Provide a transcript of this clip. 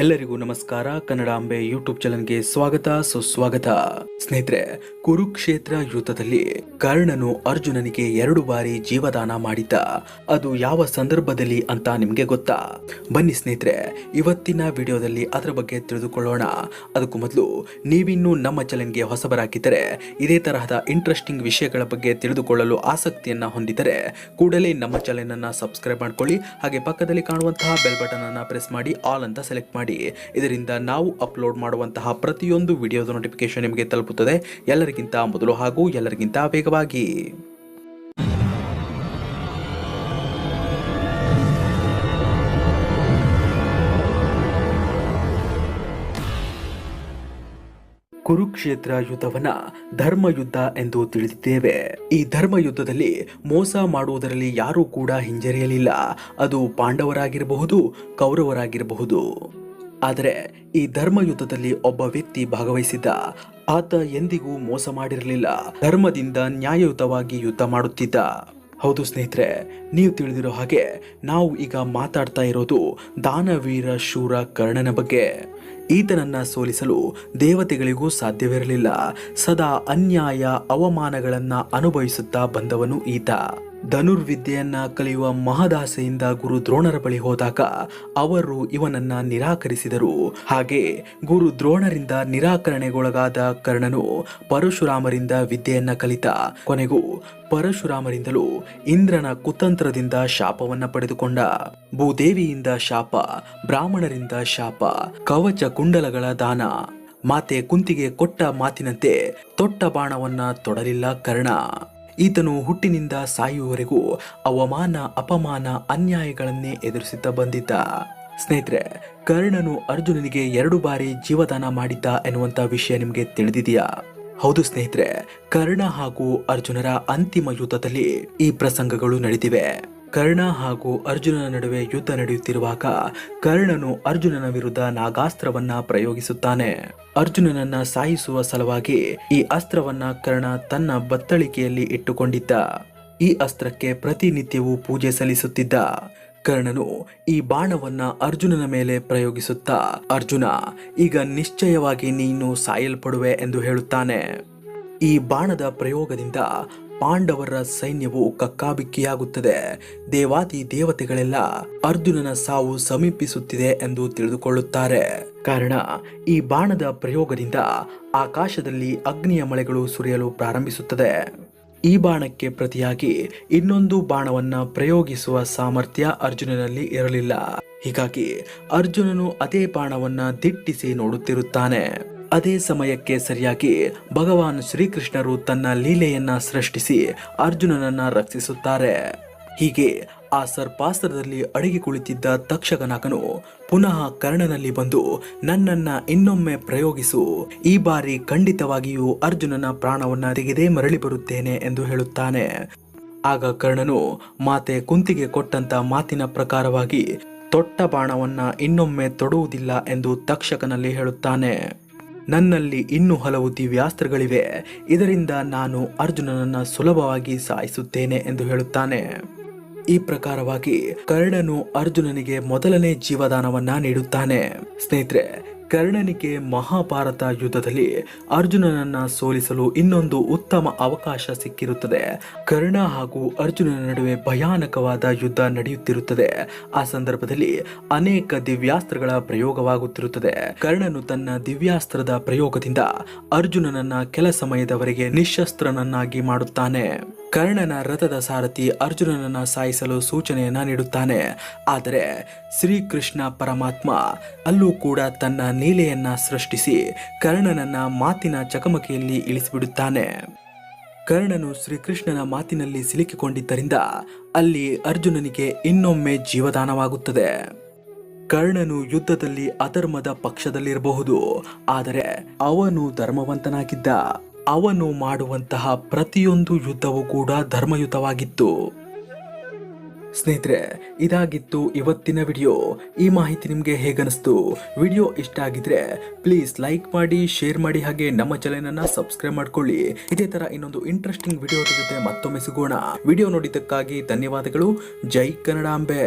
ಎಲ್ಲರಿಗೂ ನಮಸ್ಕಾರ. ಕನ್ನಡಾಂಬೆ ಯೂಟ್ಯೂಬ್ ಚಾನಲ್ಗೆ ಸ್ವಾಗತ. ಸುಸ್ವಾಗತ. ಸ್ನೇಹಿತರೆ, ಕುರುಕ್ಷೇತ್ರ ಯುದ್ಧದಲ್ಲಿ ಕರ್ಣನು ಅರ್ಜುನನಿಗೆ ಎರಡು ಬಾರಿ ಜೀವದಾನ ಮಾಡಿದ್ದ. ಅದು ಯಾವ ಸಂದರ್ಭದಲ್ಲಿ ಅಂತ ನಿಮಗೆ ಗೊತ್ತಾ? ಬನ್ನಿ ಸ್ನೇಹಿತರೆ, ಇವತ್ತಿನ ವಿಡಿಯೋದಲ್ಲಿ ಅದರ ಬಗ್ಗೆ ತಿಳಿದುಕೊಳ್ಳೋಣ. ಅದಕ್ಕೂ ಮೊದಲು ನೀವಿನ್ನೂ ನಮ್ಮ ಚಾನಲ್ಗೆ ಹೊಸಬರಾಗಿದ್ದರೆ, ಇದೇ ತರಹದ ಇಂಟ್ರೆಸ್ಟಿಂಗ್ ವಿಷಯಗಳ ಬಗ್ಗೆ ತಿಳಿದುಕೊಳ್ಳಲು ಆಸಕ್ತಿಯನ್ನ ಹೊಂದಿದರೆ ಕೂಡಲೇ ನಮ್ಮ ಚಾನೆಲ್ ಅನ್ನ ಸಬ್ಸ್ಕ್ರೈಬ್ ಮಾಡ್ಕೊಳ್ಳಿ. ಹಾಗೆ ಪಕ್ಕದಲ್ಲಿ ಕಾಣುವಂತಹ ಬೆಲ್ ಬಟನ್ ಅನ್ನು ಪ್ರೆಸ್ ಮಾಡಿ, ಆಲ್ ಅಂತ ಸೆಲೆಕ್ಟ್ ಇದರಿಂದ ನಾವು ಅಪ್ಲೋಡ್ ಮಾಡುವಂತಹ ಪ್ರತಿಯೊಂದು ವಿಡಿಯೋದ ನೋಟಿಫಿಕೇಶನ್ ನಿಮಗೆ ತಲುಪುತ್ತದೆ. ಎಲ್ಲರಿಗಿಂತ ಮೊದಲು ಹಾಗೂ ಎಲ್ಲರಿಗಿಂತ ವೇಗವಾಗಿ. ಕುರುಕ್ಷೇತ್ರ ಯುದ್ಧವನ್ನ ಧರ್ಮ ಯುದ್ಧ ಎಂದು ತಿಳಿದಿದ್ದೇವೆ. ಈ ಧರ್ಮ ಯುದ್ಧದಲ್ಲಿ ಮೋಸ ಮಾಡುವುದರಲ್ಲಿ ಯಾರೂ ಕೂಡ ಹಿಂಜರಿಯಲಿಲ್ಲ. ಅದು ಪಾಂಡವರಾಗಿರಬಹುದು, ಕೌರವರಾಗಿರಬಹುದು. ಆದರೆ ಈ ಧರ್ಮ ಯುದ್ಧದಲ್ಲಿ ಒಬ್ಬ ವ್ಯಕ್ತಿ ಭಾಗವಹಿಸಿದ್ದ, ಆತ ಎಂದಿಗೂ ಮೋಸ ಮಾಡಿರಲಿಲ್ಲ, ಧರ್ಮದಿಂದ ನ್ಯಾಯಯುತವಾಗಿ ಯುದ್ಧ ಮಾಡುತ್ತಿದ್ದ. ಹೌದು ಸ್ನೇಹಿತರೆ, ನೀವು ತಿಳಿದಿರೋ ಹಾಗೆ ನಾವು ಈಗ ಮಾತಾಡ್ತಾ ಇರೋದು ದಾನವೀರ ಶೂರ ಕರ್ಣನ ಬಗ್ಗೆ. ಈತನನ್ನ ಸೋಲಿಸಲು ದೇವತೆಗಳಿಗೂ ಸಾಧ್ಯವಿರಲಿಲ್ಲ, ಸದಾ ಅನ್ಯಾಯ ಅವಮಾನಗಳನ್ನ ಅನುಭವಿಸುತ್ತಾ ಬಂದವನು ಈತ. ಧನುರ್ವಿದ್ಯೆಯನ್ನ ಕಲಿಯುವ ಮಹದಾಸೆಯಿಂದ ಗುರು ದ್ರೋಣರ ಬಳಿ ಹೋದಾಗ ಅವರು ಇವನನ್ನ ನಿರಾಕರಿಸಿದರು. ಹಾಗೆ ಗುರು ದ್ರೋಣರಿಂದ ನಿರಾಕರಣೆಗೊಳಗಾದ ಕರ್ಣನು ಪರಶುರಾಮರಿಂದ ವಿದ್ಯೆಯನ್ನ ಕಲಿತ. ಕೊನೆಗೂ ಪರಶುರಾಮರಿಂದಲೂ ಇಂದ್ರನ ಕುತಂತ್ರದಿಂದ ಶಾಪವನ್ನ ಪಡೆದುಕೊಂಡ. ಭೂದೇವಿಯಿಂದ ಶಾಪ, ಬ್ರಾಹ್ಮಣರಿಂದ ಶಾಪ, ಕವಚ ಕುಂಡಲಗಳ ದಾನ. ಮಾತೆ ಕುಂತಿಗೆ ಕೊಟ್ಟ ಮಾತಿನಂತೆ ತೊಟ್ಟ ಬಾಣವನ್ನ ತೊಡಲಿಲ್ಲ ಕರ್ಣ. ಈತನು ಹುಟ್ಟಿನಿಂದ ಸಾಯುವವರೆಗೂ ಅವಮಾನ, ಅಪಮಾನ, ಅನ್ಯಾಯಗಳನ್ನೇ ಎದುರಿಸುತ್ತಾ ಬಂದಿದ್ದ. ಸ್ನೇಹಿತರೆ, ಕರ್ಣನು ಅರ್ಜುನನಿಗೆ ಎರಡು ಬಾರಿ ಜೀವದಾನ ಮಾಡಿದ್ದ ಎನ್ನುವಂತ ವಿಷಯ ನಿಮಗೆ ತಿಳಿದಿದೆಯಾ? ಹೌದು ಸ್ನೇಹಿತರೆ, ಕರ್ಣ ಹಾಗೂ ಅರ್ಜುನರ ಅಂತಿಮ ಯುದ್ಧದಲ್ಲಿ ಈ ಪ್ರಸಂಗಗಳು ನಡೆದಿವೆ. ಕರ್ಣ ಹಾಗೂ ಅರ್ಜುನನ ನಡುವೆ ಯುದ್ಧ ನಡೆಯುತ್ತಿರುವಾಗ ಕರ್ಣನು ಅರ್ಜುನನ ವಿರುದ್ಧ ನಾಗಾಸ್ತ್ರವನ್ನ ಪ್ರಯೋಗಿಸುತ್ತಾನೆ. ಅರ್ಜುನನನ್ನ ಸಾಯಿಸುವ ಸಲುವಾಗಿ ಈ ಅಸ್ತ್ರವನ್ನ ಕರ್ಣ ತನ್ನ ಬತ್ತಳಿಕೆಯಲ್ಲಿ ಇಟ್ಟುಕೊಂಡಿದ್ದ. ಈ ಅಸ್ತ್ರಕ್ಕೆ ಪ್ರತಿನಿತ್ಯವೂ ಪೂಜೆ ಸಲ್ಲಿಸುತ್ತಿದ್ದ. ಕರ್ಣನು ಈ ಬಾಣವನ್ನ ಅರ್ಜುನನ ಮೇಲೆ ಪ್ರಯೋಗಿಸುತ್ತಾ, ಅರ್ಜುನ, ಈಗ ನಿಶ್ಚಯವಾಗಿ ನೀನು ಸಾಯಲ್ಪಡುವೆ ಎಂದು ಹೇಳುತ್ತಾನೆ. ಈ ಬಾಣದ ಪ್ರಯೋಗದಿಂದ ಪಾಂಡವರ ಸೈನ್ಯವು ಕಕ್ಕಾಬಿಕ್ಕಿಯಾಗುತ್ತದೆ. ದೇವಾದಿ ದೇವತೆಗಳೆಲ್ಲ ಅರ್ಜುನನ ಸಾವು ಸಮೀಪಿಸುತ್ತಿದೆ ಎಂದು ತಿಳಿದುಕೊಳ್ಳುತ್ತಾರೆ. ಕಾರಣ, ಈ ಬಾಣದ ಪ್ರಯೋಗದಿಂದ ಆಕಾಶದಲ್ಲಿ ಅಗ್ನಿಯ ಮಳೆಗಳು ಸುರಿಯಲು ಪ್ರಾರಂಭಿಸುತ್ತದೆ. ಈ ಬಾಣಕ್ಕೆ ಪ್ರತಿಯಾಗಿ ಇನ್ನೊಂದು ಬಾಣವನ್ನ ಪ್ರಯೋಗಿಸುವ ಸಾಮರ್ಥ್ಯ ಅರ್ಜುನನಲ್ಲಿ ಇರಲಿಲ್ಲ. ಹೀಗಾಗಿ ಅರ್ಜುನನು ಅದೇ ಬಾಣವನ್ನ ದಿಟ್ಟಿಸಿ ನೋಡುತ್ತಿರುತ್ತಾನೆ. ಅದೇ ಸಮಯಕ್ಕೆ ಸರಿಯಾಗಿ ಭಗವಾನ್ ಶ್ರೀಕೃಷ್ಣರು ತನ್ನ ಲೀಲೆಯನ್ನ ಸೃಷ್ಟಿಸಿ ಅರ್ಜುನನನ್ನ ರಕ್ಷಿಸುತ್ತಾರೆ. ಹೀಗೆ ಆ ಸರ್ಪಾಸ್ತ್ರದಲ್ಲಿ ಅಡಗಿ ಕುಳಿತಿದ್ದ ತಕ್ಷಕನಾಗನು ಪುನಃ ಕರ್ಣನಲ್ಲಿ ಬಂದು ನನ್ನನ್ನ ಇನ್ನೊಮ್ಮೆ ಪ್ರಯೋಗಿಸು. ಈ ಬಾರಿ ಖಂಡಿತವಾಗಿಯೂ ಅರ್ಜುನನ ಪ್ರಾಣವನ್ನ ತೆಗೆದೇ ಮರಳಿ ಬರುತ್ತೇನೆ ಎಂದು ಹೇಳುತ್ತಾನೆ. ಆಗ ಕರ್ಣನು ಮಾತೆ ಕುಂತಿಗೆ ಕೊಟ್ಟಂತ ಮಾತಿನ ಪ್ರಕಾರವಾಗಿ ತೊಟ್ಟ ಬಾಣವನ್ನ ಇನ್ನೊಮ್ಮೆ ತೊಡುವುದಿಲ್ಲ ಎಂದು ತಕ್ಷಕನಲ್ಲಿ ಹೇಳುತ್ತಾನೆ. ನನ್ನಲ್ಲಿ ಇನ್ನೂ ಹಲವು ದಿವ್ಯಾಸ್ತ್ರಗಳಿವೆ. ಇದರಿಂದ ನಾನು ಅರ್ಜುನನನ್ನ ಸುಲಭವಾಗಿ ಸಾಯಿಸುತ್ತೇನೆ ಎಂದು ಹೇಳುತ್ತಾನೆ. ಈ ಪ್ರಕಾರವಾಗಿ ಕರ್ಣನು ಅರ್ಜುನನಿಗೆ ಮೊದಲನೇ ಜೀವದಾನವನ್ನ ನೀಡುತ್ತಾನೆ. ಸ್ನೇಹಿತರೆ ಕರ್ಣನಿಗೆ ಮಹಾಭಾರತ ಯುದ್ಧದಲ್ಲಿ ಅರ್ಜುನನನ್ನ ಸೋಲಿಸಲು ಇನ್ನೊಂದು ಉತ್ತಮ ಅವಕಾಶ ಸಿಕ್ಕಿರುತ್ತದೆ. ಕರ್ಣ ಹಾಗೂ ಅರ್ಜುನನ ನಡುವೆ ಭಯಾನಕವಾದ ಯುದ್ಧ ನಡೆಯುತ್ತಿರುತ್ತದೆ. ಆ ಸಂದರ್ಭದಲ್ಲಿ ಅನೇಕ ದಿವ್ಯಾಸ್ತ್ರಗಳ ಪ್ರಯೋಗವಾಗುತ್ತಿರುತ್ತದೆ. ಕರ್ಣನು ತನ್ನ ದಿವ್ಯಾಸ್ತ್ರದ ಪ್ರಯೋಗದಿಂದ ಅರ್ಜುನನನ್ನ ಕೆಲ ಸಮಯದವರೆಗೆ ನಿಶಸ್ತ್ರನನ್ನಾಗಿ ಮಾಡುತ್ತಾನೆ. ಕರ್ಣನ ರಥದ ಸಾರಥಿ ಅರ್ಜುನನನ್ನ ಸಾಯಿಸಲು ಸೂಚನೆಯನ್ನ ನೀಡುತ್ತಾನೆ. ಆದರೆ ಶ್ರೀಕೃಷ್ಣ ಪರಮಾತ್ಮ ಅಲ್ಲೂ ಕೂಡ ತನ್ನ ನೀಲೆಯನ್ನ ಸೃಷ್ಟಿಸಿ ಕರ್ಣನನ್ನ ಮಾತಿನ ಚಕಮಕಿಯಲ್ಲಿ ಇಳಿಸಿಬಿಡುತ್ತಾನೆ. ಕರ್ಣನು ಶ್ರೀಕೃಷ್ಣನ ಮಾತಿನಲ್ಲಿ ಸಿಲುಕಿಕೊಂಡಿದ್ದರಿಂದ ಅಲ್ಲಿ ಅರ್ಜುನನಿಗೆ ಇನ್ನೊಮ್ಮೆ ಜೀವದಾನವಾಗುತ್ತದೆ. ಕರ್ಣನು ಯುದ್ಧದಲ್ಲಿ ಅಧರ್ಮದ ಪಕ್ಷದಲ್ಲಿರಬಹುದು, ಆದರೆ ಅವನು ಧರ್ಮವಂತನಾಗಿದ್ದ. ಅವನು ಮಾಡುವಂತಹ ಪ್ರತಿಯೊಂದು ಯುದ್ಧವೂ ಕೂಡ ಧರ್ಮಯುತವಾಗಿತ್ತು. ಸ್ನೇಹಿತರೆ, ಇದಾಗಿತ್ತು ಇವತ್ತಿನ ವಿಡಿಯೋ. ಈ ಮಾಹಿತಿ ನಿಮಗೆ ಹೇಗನ್ನಿಸ್ತು? ವಿಡಿಯೋ ಇಷ್ಟ ಆಗಿದ್ರೆ ಪ್ಲೀಸ್ ಲೈಕ್ ಮಾಡಿ, ಶೇರ್ ಮಾಡಿ ಹಾಗೆ ನಮ್ಮ ಚಾನೆಲ್ ಅನ್ನ ಸಬ್ಸ್ಕ್ರೈಬ್ ಮಾಡ್ಕೊಳ್ಳಿ. ಇದೇ ತರ ಇನ್ನೊಂದು ಇಂಟ್ರೆಸ್ಟಿಂಗ್ ವಿಡಿಯೋ ಜೊತೆ ಮತ್ತೊಮ್ಮೆ ಸಿಗೋಣ. ವಿಡಿಯೋ ನೋಡಿದ್ದಕ್ಕಾಗಿ ಧನ್ಯವಾದಗಳು. ಜೈ ಕನ್ನಡಾಂಬೆ.